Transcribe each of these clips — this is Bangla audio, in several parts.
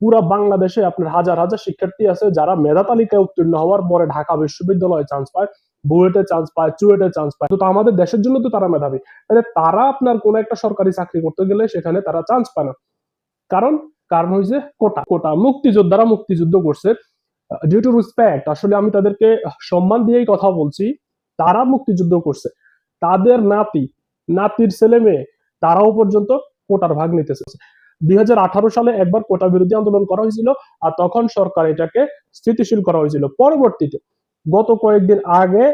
পুরা বাংলাদেশে আপনার হাজার হাজার শিক্ষার্থী আছে যারা মেধা তালিকায় উত্তীর্ণ হওয়ার পরে ঢাকা বিশ্ববিদ্যালয়ে চান্স পায়, বুয়েটে চান্স পায়, চুয়েটে চান্স পায়। তো আমাদের দেশের জন্য তো তারা মেধাবী। তাহলে তারা আপনার কোন একটা সরকারি চাকরি করতে গেলে সেখানে তারা চান্স পায় না। কারণ কারণ হয়েছে কোটা। কোটা মুক্তিযোদ্ধারা মুক্তিযুদ্ধ করছে। ডিউ টু রেসপেক্ট আসলে আমি তাদেরকে সম্মান দিয়েই কথা বলছি, তারা মুক্তিযুদ্ধ করছে। তাদের নাতি, নাতির ছেলে মেয়ে, তারাও পর্যন্ত কোটার ভাগ নিতেছে। দুই হাজার আঠারো সালে একবার কোটা বিরোধী আন্দোলন করা হয়েছিল আর তখন সরকার এটাকে স্থিতিশীল করা হয়েছিল। পরবর্তীতে গত কয়েকদিন আগে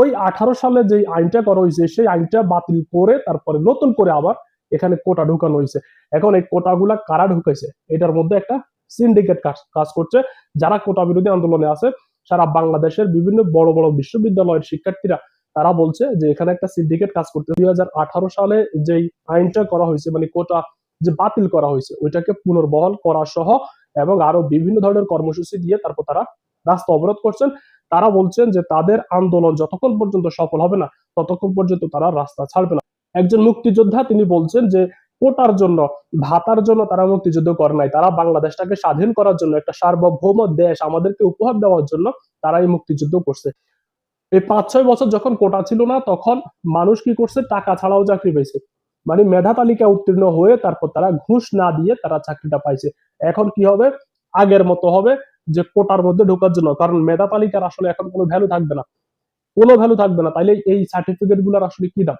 ওই আঠারো সালে যে আইনটা করা হয়েছে, সেই আইনটা বাতিল করে তারপরে নতুন করে আবার এখানে কোটা ঢুকানো হয়েছে। এখন এই কোটাগুলা কারা ঢুকাইছে এটার মধ্যে একটা সিন্ডিকেট কাজ কাজ করছে। যারা কোটা বিরোধী আন্দোলনে আছে, সারা বাংলাদেশের বিভিন্ন বড় বড় বিশ্ববিদ্যালয়ের শিক্ষার্থীরা, তারা বলছে যে এখানে একটা সিন্ডিকেট কাজ করতে দুই হাজার আঠারো সালে যেই আইনটা করা হয়েছে মানে কোটা যে বাতিল করা হয়েছে, ওইটাকে পুনর্বহাল করা সহ এবং আরও বিভিন্ন ধরনের কর্মসূচি দিয়ে তারপর তারা রাস্তা অবরোধ করছেন। তারা বলছেন যে তাদের আন্দোলন যতক্ষণ পর্যন্ত সফল হবে না, ততক্ষণ পর্যন্ত তারা রাস্তা ছাড়বে না। একজন মুক্তিযোদ্ধা তিনি বলছেন যে কোটার জন্য, ভাতার জন্য তারা মুক্তিযুদ্ধ করে নাই। তারা বাংলাদেশটাকে স্বাধীন করার জন্য একটা সার্বভৌম দেশ, আমাদেরকে উপহার দেওয়ার জন্য তারা এই মুক্তিযুদ্ধ করছে। এই পাঁচ ছয় বছর যখন কোটা ছিল না, তখন মানুষ কি করছে? টাকা ছাড়াও চাকরি পেয়েছে। মানে মেধা তালিকা উত্তীর্ণ হয়ে তারপর তারা ঘুষ না দিয়ে তারা চাকরিটা পাইছে। এখন কি হবে? আগের মতো হবে যে কোটার মধ্যে ঢোকার জন্য। কারণ মেধা তালিকার আসলে এখন কোনো ভ্যালু থাকবে না। কোনো ভ্যালু থাকবে না। তাইলে এই সার্টিফিকেটগুলার আসলে কি দাম?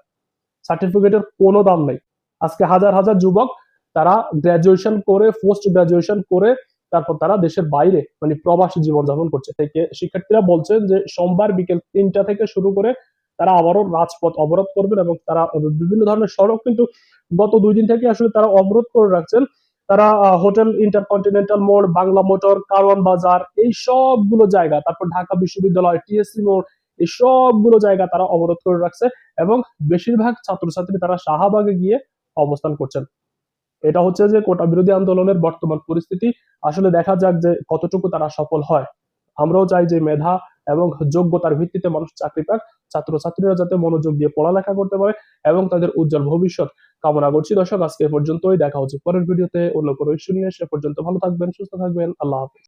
সার্টিফিকেটের কোনো দাম নাই। আজকে হাজার হাজার যুবক তারা গ্রাজুয়েশন করে পোস্ট গ্রাজুয়েশন করে, তারপর তারা দেশের বাইরে মানে প্রবাসী জীবনযাপন করছে। থেকে শিক্ষার্থীরা বলছেন যে সোমবার বিকেল তিনটা থেকে শুরু করে তারা আবারও রাজপথ অবরোধ করবেন এবং তারা বিভিন্ন ধরনের সড়ক কিন্তু গত দুই দিন থেকে আসলে তারা অবরোধ করে রাখছেন। তারা হোটেল ইন্টারকন্টিনেন্টাল মোড়, বাংলা মোটর, কারওয়ান বাজার এই সবগুলো জায়গা, তারপর ঢাকা বিশ্ববিদ্যালয়, টিএসসি মোড়, এই সবগুলো জায়গা তারা অবরোধ করে রাখছে এবং বেশিরভাগ ছাত্রছাত্রী তারা শাহবাগে গিয়ে অবস্থান করছেন। এটা হচ্ছে যে কোটা বিরোধী আন্দোলনের বর্তমান পরিস্থিতি। আসলে দেখা যাক যে কতটুকু তারা সফল হয়। আমরাও চাই যে মেধা এবং যোগ্যতার ভিত্তিতে মানুষ চাকরি পাক। ছাত্রছাত্রীরা যাতে মনোযোগ দিয়ে পড়ালেখা করতে পারে এবং তাদের উজ্জ্বল ভবিষ্যৎ কামনা করছি। দর্শক, আজকে পর্যন্তই। দেখা হচ্ছে পরের ভিডিওতে। অন্য কোনো ইস্যু নিয়ে সে পর্যন্ত ভালো থাকবেন, সুস্থ থাকবেন। আল্লাহ হাফিজ।